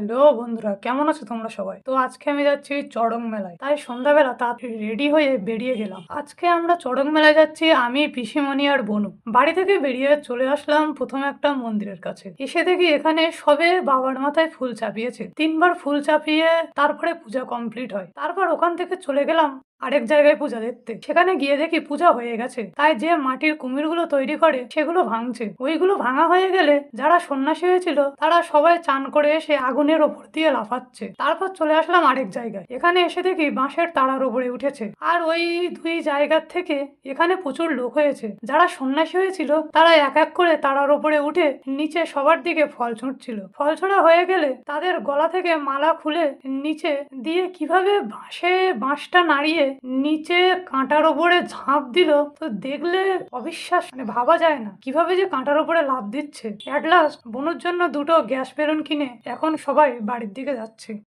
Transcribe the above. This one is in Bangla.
হ্যালো বন্ধুরা, কেমন আছো তোমরা সবাই? তো আজকে আমি যাচ্ছি চড়ং মেলায়। তাই সন্ধ্যাবেলা তা রেডি হয়ে বেরিয়ে গেলাম। আজকে আমরা চড়ং মেলায় যাচ্ছি আমি, পিসিমণি আর বনু। বাড়ি থেকে বেরিয়ে চলে আসলাম প্রথমে একটা মন্দিরের কাছে। এসে দেখি এখানে সবে বাবার মাথায় ফুল চাপিয়েছে। তিনবার ফুল চাপিয়ে তারপরে পূজা কমপ্লিট হয়। তারপর ওখান থেকে চলে গেলাম আরেক জায়গায় পূজা দেখতে। সেখানে গিয়ে দেখি পূজা হয়ে গেছে। তাই যে মাটির কুমিরগুলো তৈরি করে, সেগুলো ভাঙছে। ওইগুলো ভাঙা হয়ে গেলে যারা সন্ন্যাসী হয়েছিল, তারা সবাই চান করে এসে আগুনের ওপর দিয়ে লাফাচ্ছে। তারপর চলে আসলাম আরেক জায়গায়। এখানে এসে দেখি বাঁশের তারার উপরে উঠেছে। আর ওই দুই জায়গার থেকে এখানে প্রচুর লোক হয়েছে। যারা সন্ন্যাসী হয়েছিল, তারা এক এক করে তারার উপরে উঠে নিচে সবার দিকে ফল ছুঁড়ছিল। ফল ছোড়া হয়ে গেলে তাদের গলা থেকে মালা খুলে নিচে দিয়ে কীভাবে বাঁশে বাঁশটা নাড়িয়ে নিচে কাঁটার ওপরে ঝাঁপ দিল, তো দেখলে অবিশ্বাস মানে ভাবা যায় না। কীভাবে যে কাঁটার ওপরে লাভ দিচ্ছে? অ্যাট লাস্ট বনুর জন্য দুটো গ্যাস বেলুন কিনে এখন সবাই বাড়ির দিকে যাচ্ছে।